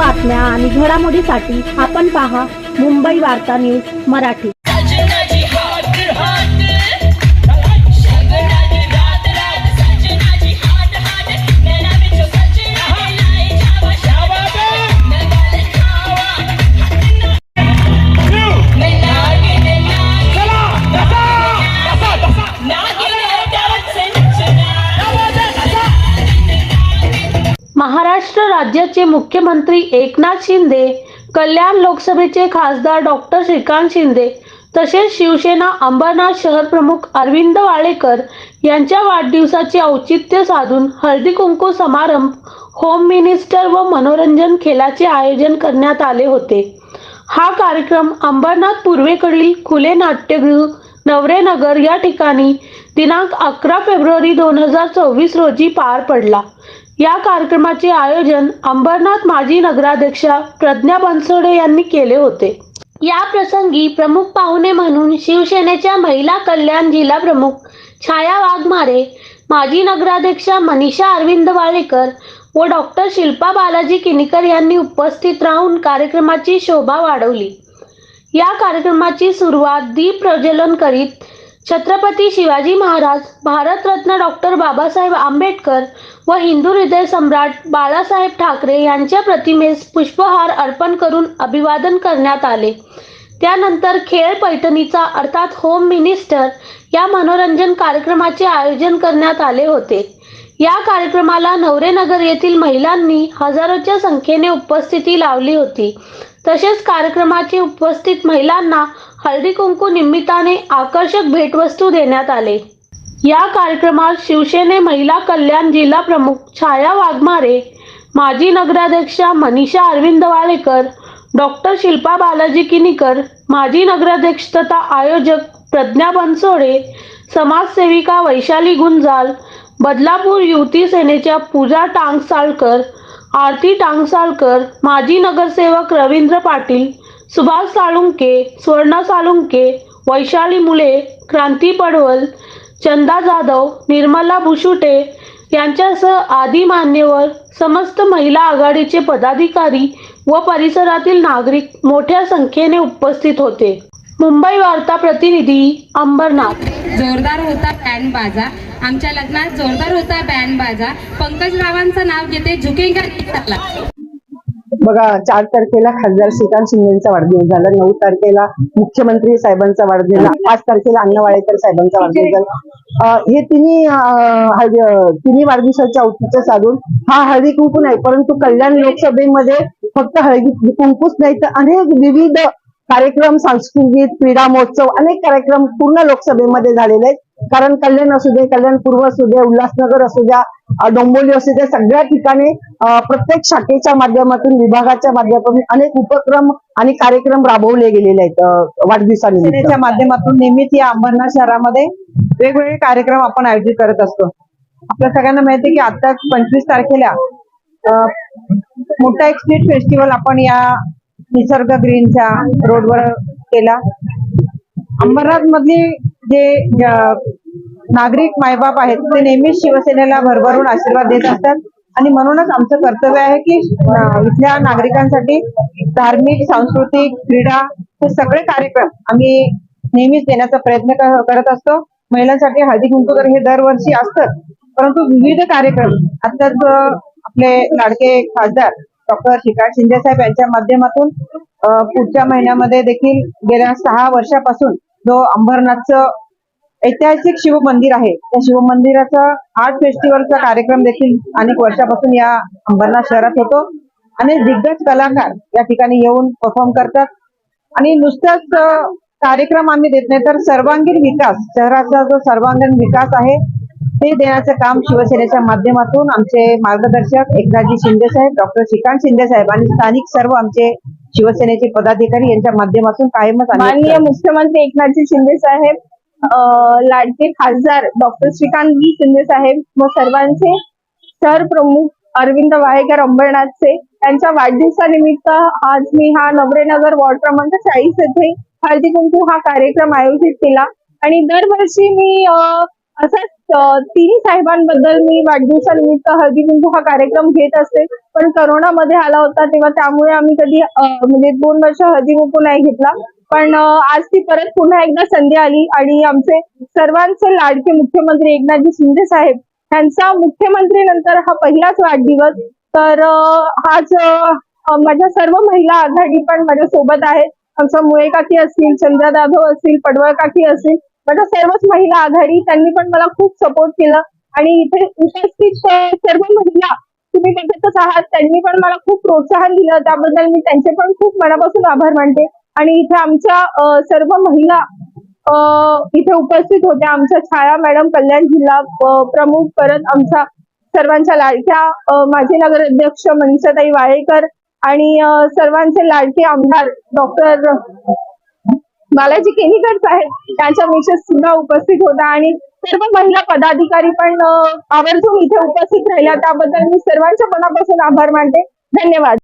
बातम्या आणि घडामोडीसाठी आपण पहा मुंबई वार्ता न्यूज मराठी. राज्याचे मुख्यमंत्री एकनाथ शिंदे कल्याण लोकसभेचे खासदार डॉक्टर श्रीकांत शिंदे तसेच शिवसेना अंबरनाथ शहर प्रमुख अरविंद वाळेकर यांच्या वाढदिवसाचे औचित्य साधून हळदी कुंकू समारंभ होम मिनिस्टर व मनोरंजन खेळाचे आयोजन करण्यात आले होते. हा कार्यक्रम अंबरनाथ पूर्वेकडील खुले नाट्यगृह नवरेनगर या ठिकाणी दिनांक अकरा फेब्रुवारी दोन हजार चोवीस रोजी पार पडला. या कार्यक्रमाचे आयोजन अंबरनाथ माजी नगराध्यक्षा प्रज्ञा बनसोडे यांनी केले होते. या प्रसंगी प्रमुख पाहुणे म्हणून शिवसेनेच्या महिला कल्याण जिल्हा प्रमुख छाया वाघमारे माजी नगराध्यक्षा मनीषा अरविंद वाळेकर व डॉक्टर शिल्पा बालाजी किनीकर यांनी उपस्थित राहून कार्यक्रमाची शोभा वाढवली. या कार्यक्रमाची सुरुवात दीप प्रज्वलन करीत छत्रपती शिवाजी महाराज भारतरत्न डॉक्टर बाबासाहेब आंबेडकर व हिंदू हृदय सम्राट बाळासाहेब ठाकरे यांच्या प्रतिमेस पुष्पहार अर्पण करून अभिवादन करण्यात आले. त्यानंतर खेळ पैठणीचा अर्थात होम मिनिस्टर या मनोरंजन कार्यक्रमाचे आयोजन करण्यात आले होते. या कार्यक्रमाला नवरेनगर येथील महिलांनी हजारोच्या संख्येने उपस्थिती लावली होती. तसेच कार्यक्रमाचे उपस्थित महिलांना हळदी कुंकू निमित्ताने आकर्षक भेटवस्तू देण्यात आले. या कार्यक्रमात शिवसेने महिला कल्याण जिल्हा प्रमुख छाया वाघमारे माजी नगराध्यक्षा मनीषा अरविंद वाळेकर डॉक्टर शिल्पा बालाजी किनीकर माजी नगराध्यक्ष तथा आयोजक प्रज्ञा बनसोडे समाजसेविका वैशाली गुंजाल बदलापूर युवती सेनेच्या पूजा टांगसाळकर आरती टांगसाळकर माजी नगरसेवक रवींद्र पाटील सुभाष साळुंके स्वर्णा साळुंके वैशाली मुले क्रांती पडवल चंदा जाधव निर्मला भुशुटे यांच्यासह आदी मान्यवर समस्त महिला आघाडीचे पदाधिकारी व परिसरातील नागरिक मोठ्या संख्येने उपस्थित होते. मुंबई वार्ता प्रतिनिधी अंबरनाथ जोरदार होता बँड बाजा. आमच्या लग्नात जोरदार होता बँड बाजा. पंकज रावांचं नाव घेते झुकेगा नहीं बघा चार तारखेला खासदार श्रीकांत शिंदेचा वाढदिवस झाला. नऊ तारखेला मुख्यमंत्री साहेबांचा वाढदिवस पाच तारखेला अण्णा वाळेकर साहेबांचा वाढदिवस झाला. हे तिन्ही तिन्ही वाढदिवसाच्या औचित्य साधून हा हळदी कुंकू नाही परंतु कल्याण लोकसभेमध्ये फक्त हळदी कुंकूच नाही तर अनेक विविध कार्यक्रम सांस्कृतिक क्रीडा महोत्सव अनेक कार्यक्रम पूर्ण लोकसभेमध्ये झालेले आहेत. कारण कल्याण असू दे कल्याण पूर्व असू दे उल्हासनगर असू द्या डोंबोली असू द्या सगळ्या ठिकाणी प्रत्येक शाखेच्या माध्यमातून विभागाच्या माध्यमातून अनेक उपक्रम आणि कार्यक्रम राबवले गेलेले आहेत अं, वाढदिवसानिमित्त. माध्यमातून नेहमीच या अंबरनाथ शहरामध्ये वेगवेगळे कार्यक्रम आपण आयोजित करत असतो. आपल्या सगळ्यांना माहिती की आता पंचवीस तारखेला मोठा एक स्ट्रीट फेस्टिवल आपण या निसर्ग ग्रीनच्या रोडवर केला. अंबरनाथ मधली जे नागरिक मायबाप आहेत ते नेहमीच शिवसेनेला भरभरून आशीर्वाद देत असतात. आणि म्हणूनच आमचं कर्तव्य आहे की इथल्या नागरिकांसाठी धार्मिक सांस्कृतिक क्रीडा हे सगळे कार्यक्रम आम्ही नेहमीच देण्याचा प्रयत्न करत असतो. महिलांसाठी हळदी कुंकू तर हे दरवर्षी असतं परंतु विविध कार्यक्रम आताच आपले लाडके खासदार डॉक्टर श्रीकांत शिंदे साहेब यांच्या माध्यमातून पुढच्या महिन्यामध्ये देखील गेल्या सहा वर्षापासून जो अंबरनाथचं ऐतिहासिक शिव मंदिर आहे त्या शिव मंदिराचा आर्ट फेस्टिवलचा कार्यक्रम देखील अनेक वर्षापासून या अंबरनाथ शहरात होतो. आणि दिग्गज कलाकार या ठिकाणी येऊन परफॉर्म करतात. आणि नुसताच कार्यक्रम आम्ही देत नाही तर सर्वांगीण विकास शहराचा जो सर्वांगीण विकास आहे ते देण्याचं काम शिवसेनेच्या माध्यमातून आमचे मार्गदर्शक एकनाथजी शिंदे साहेब डॉक्टर श्रीकांत शिंदे साहेब आणि स्थानिक सर्व आमचे शिवसेनेचे पदाधिकारी यांच्या माध्यमातून कायमच माननीय मुख्यमंत्री एकनाथजी शिंदे साहेब लाडके खासदार डॉक्टर श्रीकांत शिंदे साहेब व सर्वांचे सर प्रमुख अरविंद वाहेकर अंबरनाथचे त्यांच्या वाढदिवसानिमित्त आज मी हा नवरेनगर वॉर्ड क्रमांक चाळीस येथे हळदी कुंकू हा कार्यक्रम आयोजित केला. आणि दरवर्षी मी असंच तिन्ही साहेबांबद्दल मी वाढदिवसानिमित्त हळदी कुंकू हा कार्यक्रम घेत असते. पण करोनामध्ये आला होता तेव्हा त्यामुळे आम्ही कधी म्हणजे दोन वर्ष हळदी कुंकू नाही घेतला. पण आज ती परत पुन्हा एकदा संधी आली आणि आमचे सर्वांचे लाडके मुख्यमंत्री एकनाथजी शिंदे साहेब यांचा मुख्यमंत्री नंतर हा पहिलाच वाढदिवस. तर आज माझ्या सर्व महिला आघाडी पण माझ्या सोबत आहेत. आमच्या मुळे काकी असतील चंद्रा जाधव असतील पडवळ काकी असतील माझ्या सर्वच महिला आघाडी त्यांनी पण मला खूप सपोर्ट केला. आणि इथे उपस्थित सर्व महिला तुम्ही बघतच आहात त्यांनी पण मला खूप प्रोत्साहन दिलं. त्याबद्दल मी त्यांचे पण खूप मनापासून आभार मानते. आणि इथे आमच्या सर्व महिला इथे उपस्थित होत्या. आमच्या छाया मॅडम कल्याण जिल्हा प्रमुख परत आमच्या सर्वांच्या लाडक्या माझे माजी नगराध्यक्ष मनीषाताई वाळेकर आणि सर्वांचे लाडके आमदार डॉक्टर बालाजी केनीकर आहेत. त्यांच्या मिसेस सुद्धा उपस्थित होता आणि सर्व महिला पदाधिकारी पण आवर्जून इथे उपस्थित राहिल्या. त्याबद्दल मी सर्वांच्या मनापासून आभार मानते. धन्यवाद.